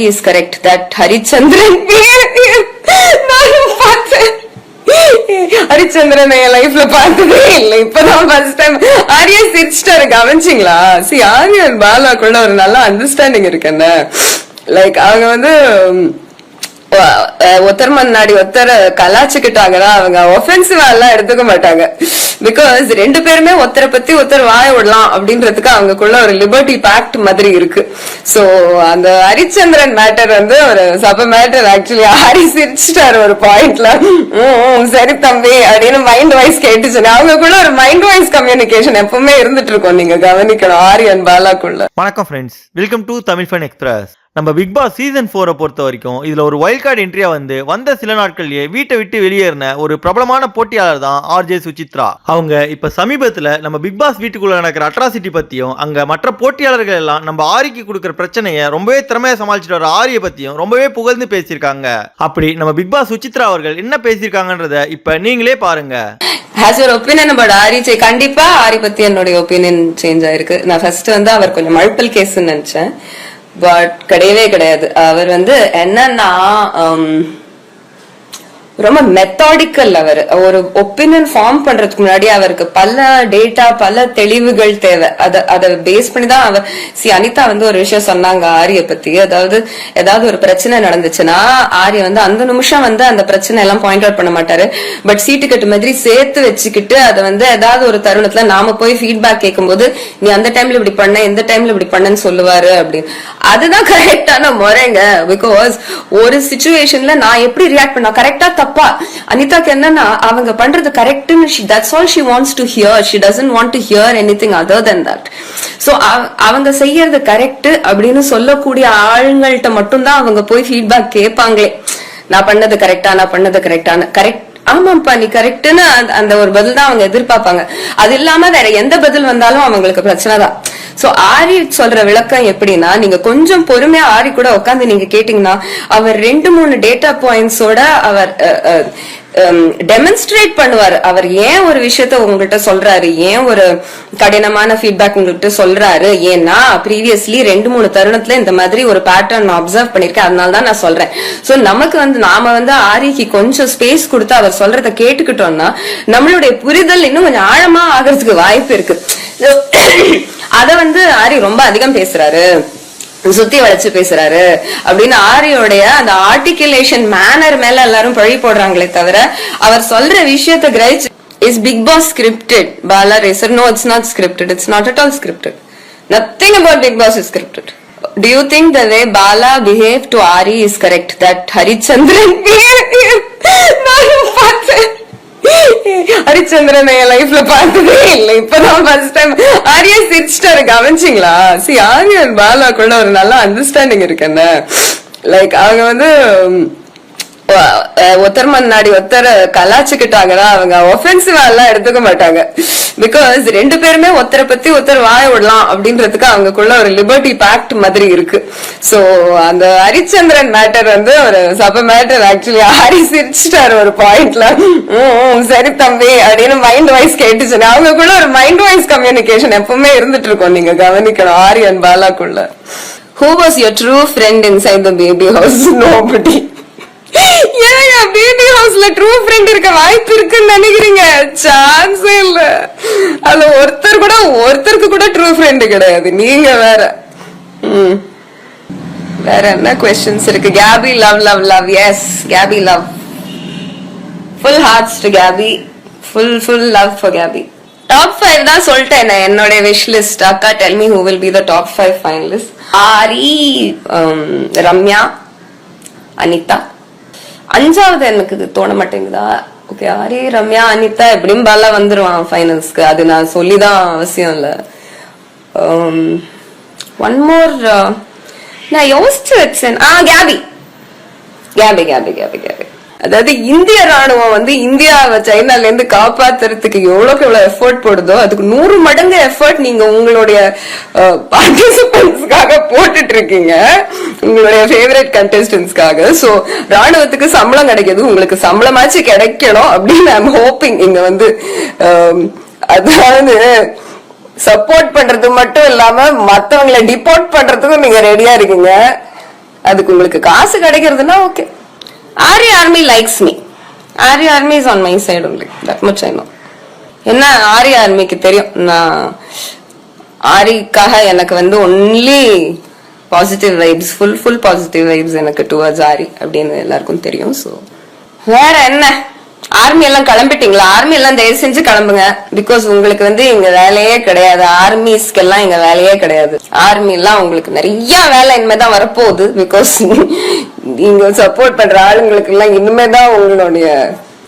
is correct that Harichandran நானும் பார்த்தேன். ஹரிச்சந்திரன் என் லைஃப்ல பார்த்ததே இல்லை. இப்பதான் ஃபர்ஸ்ட் டைம் ஆரியா சிரிச்சிட்டாரு கவனிச்சிங்களா? சி ஆரியன் பாலா கூட ஒரு நல்ல அண்டர்ஸ்டாண்டிங் இருக்கு லைக் அவங்க வந்து ஒருத்தர் முன்னாடி ஒருத்தர் கலாச்சுக்கிட்டாங்கன்னா அவங்க ஒஃபென்சிவா எல்லாம் எடுத்துக்க மாட்டாங்க. பிகாஸ் ரெண்டு பேருமே ஒருத்தரை பத்தி ஒருத்தர் வாய விடலாம் அப்படின்றதுக்கு அவங்களுக்குள்ள ஒரு லிபர்ட்டி பேக்ட் மாதிரி இருக்கு. சோ அந்த ஹரிச்சந்திரன் மேட்டர் வந்து ஒரு சப மேட்டர் ஆக்சுவலி ஹரி சிரிச்சிட்டாரு ஒரு பாயிண்ட்ல சரி தம்பி அப்படின்னு மைண்ட் வைஸ் கேட்டுச்சு அவங்களுக்குள்ள ஒரு மைண்ட் வைஸ் கம்யூனிகேஷன் எப்பவுமே இருந்துட்டு இருக்கோம். நீங்க கவனிக்கணும் ஆரியன் பாலாக்குள்ள. வணக்கம் friends welcome to Tamil fun express நம்ம பிக் பாஸ் சீசன் ஃபோரை பொறுத்த வரைக்கும் இதில் ஒரு வைல்ட் கார்டு என்ட்ரியா வந்து வந்த சில நாட்கள்லேயே வீட்டை விட்டு வெளியேறின ஒரு பிரபலமான போட்டியாளர் தான் ஆர்ஜே சுசித்ரா அவங்க இப்போ சமீபத்தில் நம்ம பிக் பாஸ் வீட்டுக்குள்ள நடக்கிற அட்ராசிட்டி பற்றியும் அங்கே மற்ற போட்டியாளர்கள் எல்லாம் நம்ம ஆரிக்கு கொடுக்குற பிரச்சனையை ரொம்பவே திறமையாக சமாளிச்சுட்டு வர ஆரியை பற்றியும் ரொம்பவே புகழ்ந்து பேசியிருக்காங்க. அப்படி நம்ம பிக் பாஸ் சுசித்ரா அவர்கள் என்ன பேசியிருக்காங்கன்றத இப்போ நீங்களே பாருங்க. Has your opinion but Aari say கண்டிப்பா ஆரி பத்தி என்னுடைய ஒப்பீனியன் சேஞ்ச் ஆயிருக்கு. நான் ஃபர்ஸ்ட் வந்து அவர் கொஞ்சம் மழுப்பல் கேஸ்ன்னு நினைச்சேன். பட் கிடையவே கிடையாது. அவர் வந்து என்னன்னா ரொம்ப மெத்தாடிக்கல் அவர். ஒரு ஒப்பீனியன் ஃபார்ம் பண்றதுக்கு முன்னாடி அவருக்கு பல டேட்டா பல தெளிவுகள் தேவை. அத அதை பேஸ் பண்ணி தான் அவர் சி அனிதா வந்து ஒரு விஷயம் சொன்னாங்க ஆரிய பத்தி. அதாவது ஏதாவது ஒரு பிரச்சனை நடந்துச்சுன்னா ஆரிய வந்து அந்த நிமிஷம் வந்து அந்த பிரச்சனை எல்லாம் பாயிண்ட் அவுட் பண்ண மாட்டாரு. பட் சீட்டு கட்டு மாதிரி சேர்த்து வச்சுக்கிட்டு அதை வந்து ஏதாவது ஒரு தருணத்துல நாம போய் ஃபீட்பேக் கேட்கும்போது நீ அந்த டைம்ல இப்படி பண்ண இந்த டைம்ல இப்படி பண்ணன்னு சொல்லுவாரு அப்படின்னு அதுதான் கரெக்டான முறைங்க. பிகாஸ் ஒரு சுச்சுவேஷன்ல நான் எப்படி ரியாக்ட் பண்ண கரெக்டா தப்பா. அனிதாக்கு என்னன்னா அவங்க பண்றது கரெக்ட்னு that's all she wants to hear she doesn't want to hear anything other than that so அவங்க செய்யறது கரெக்ட் அப்படின்னு சொல்லக்கூடிய ஆளுங்கள்ட்ட மட்டும்தான் அவங்க போய் ஃபீட்பேக் கேட்பாங்களே நான் பண்ணது கரெக்டா நான் பண்ணது கரெக்டான கரெக்ட் ஆமாப்பா நீ கரெக்ட்னு அந்த ஒரு பதில் தான் அவங்க எதிர்பார்ப்பாங்க. அது இல்லாம வேற எந்த பதில் வந்தாலும் அவங்களுக்கு பிரச்சனை தான். சோ ஆரி சொல்ற விளக்கம் எப்படின்னா நீங்க கொஞ்சம் பொறுமையா ஆரி கூட உட்காந்து நீங்க கேட்டீங்கன்னா அவர் ரெண்டு மூணு டேட்டா பாயிண்ட்ஸோட அவர் டெமன்ஸ்ட்ரேட் பண்ணுவார். அவர் ஏன் ஒரு விஷயத்த உங்ககிட்ட சொல்றாரு? ஏன் ஒரு கடினமான ஃபீட்பேக் உங்ககிட்ட சொல்றாரு? ஏன்னா ப்ரீவியஸ்லி ரெண்டு மூணு தருணத்துல இந்த மாதிரி ஒரு பேட்டர்ன் நான் அப்சர்வ் பண்ணிருக்கேன். அதனால தான் நான் சொல்றேன். சோ நமக்கு வந்து நாம வந்து ஆரிக்கு கொஞ்சம் ஸ்பேஸ் கொடுத்து அவர் சொல்றத கேட்டுக்கிட்டோம்னா நம்மளுடைய புரிதல் இன்னும் கொஞ்சம் ஆழமா ஆகிறதுக்கு வாய்ப்பு இருக்கு. அதை வந்து ஆரி ரொம்ப அதிகம் பேசுறாரு. சுத்தி வளைச்சு பேசுறாரு. அப்படின்னு ஆரியோடைய அந்த ஆர்டிகுலேஷன் மேனர் மேல எல்லாரும் பழி போடுறாங்களே தவிர அவர் சொல்ற விஷயத்தை கிரகிச்சு is Bigg Boss scripted Bala racer no it's not scripted it's not at all scripted nothing about Bigg Boss is scripted Do you think the way Bala behaved to Ari is correct? That Harichandran நானும் ஹரிச்சந்திரன் என் லைஃப்ல பார்த்ததே இல்லை. இப்பதான் first time Arya சிரிச்சிட்டாரு கவனிச்சிங்களா? C Aryan Bala கூட ஒரு நல்ல understanding இருக்கு என்ன? லைக் அவங்க வந்து உம், ஒ- அஹ் ஒருத்தர் முன்னாடி ஒருத்தர் கலாச்சுக்கிட்டாங்கன்னா அவங்க ஒஃபென்சிவா எல்லாம் எடுத்துக்க மாட்டாங்க. பிகாஸ் ரெண்டு பேருமே ஒருத்தரை பத்தி ஒருத்தர் வாய விடலாம் அப்படின்றதுக்கு அவங்களுக்குள்ள ஒரு லிபர்டி பேக்ட் மாதிரி இருக்கு. சோ அந்த ஹரிச்சந்திரன் மேட்டர் வந்து ஒரு சப மேட்டர் ஆக்சுவலி ஹரி சிரிச்சிட்டாரு ஒரு பாயிண்ட்ல சரி தம்பி அப்படின்னு மைண்ட் வைஸ் கேட்டுச்சு. அவங்களுக்குள்ள ஒரு மைண்ட் வைஸ் கம்யூனிகேஷன் எப்பவுமே இருந்துட்டு இருக்கோம். நீங்க கவனிக்கணும் Aryan பாலாக்குள்ள. Who was your true friend inside the BB house nobody ஏங்க பேபி ஹவுஸ்ல ட்ரூ ஃப்ரெண்ட் இருக்க வாய்ப்பு இருக்குன்னு நினைக்கிறீங்க? சான்ஸே இல்ல. அதுல ஒருத்தர் கூட ஒருத்தருக்கு கூட ட்ரூ ஃப்ரெண்ட் கிடையாது. நீங்க வேற. ம். வேற என்ன கொஸ்டின்ஸ் இருக்கு? KP love love love yes KP love full hearts to KP full full love for KP top five தான் சொல்லிட்டேன் என்னோட விஷ் லிஸ்ட் அக்கா tell me who will be the top five finalist Aari Ramya Anitha. அஞ்சாவது எனக்கு இது தோண மாட்டேங்குதா? Okay Aari Ramya Anitha எப்படியும் பாலா வந்துருவான் ஃபைனல்ஸ்க்கு அது நான் சொல்லிதான் அவசியம் இல்லை. ஒன் மோர் நான் யோசிச்சு வச்சேன். ஆ KP KP KP KP KP அதாவது இந்திய ராணுவம் வந்து இந்தியாவை சைனால இருந்து காப்பாத்துறதுக்கு எவ்வளவுக்கு எவ்வளவு எஃபர்ட் போடுதோ அதுக்கு நூறு மடங்கு எஃபர்ட் நீங்க உங்களுடைய uh, பார்ட்டிசிபென்ட்ஸ்க்காக போட்டுட்டு இருக்கீங்க. உங்களுடைய ஃபேவரட் கண்டெஸ்டன்ஸ்க்காக ஸோ ராணுவத்துக்கு சம்பளம் கிடைக்கிது உங்களுக்கு சம்பளமாச்சு கிடைக்கணும் அப்படின்னு ஐம் ஹோப்பிங் இங்க வந்து um, அதாவது சப்போர்ட் பண்றது மட்டும் இல்லாம மத்தவங்களை டிபோர்ட் பண்றதுக்கும் நீங்க ரெடியா இருக்கீங்க. அதுக்கு உங்களுக்கு காசு கிடைக்கிறதுனா okay Aari army likes me Aari army is on my side only that much I know என்ன ஆரி ஆர்மிக்கு தெரியும்? நான் ஆரிக்காக எனக்கு வந்து only positive vibes full full positive vibes எனக்கு டுவர்ட்ஸ் ஆரி அப்படின்னு எல்லாருக்கும் தெரியும் ஸோ வேற என்ன? ஆர்மி எல்லாம் கிளம்பிட்டீங்களா? ஆர்மி எல்லாம் தயவு செஞ்சு கிளம்புங்க. பிகாஸ் உங்களுக்கு வந்து இங்க வேலையே கிடையாது. ஆர்மிஸ்க்கு எல்லாம் இங்க வேலையே கிடையாது. ஆர்மி எல்லாம் உங்களுக்கு நிறைய வேலை இனிமேதான் வரப்போகுது. பிகாஸ் நீங்க சப்போர்ட் பண்ற ஆளுங்களுக்கு எல்லாம் இனிமே தான் உங்களுடைய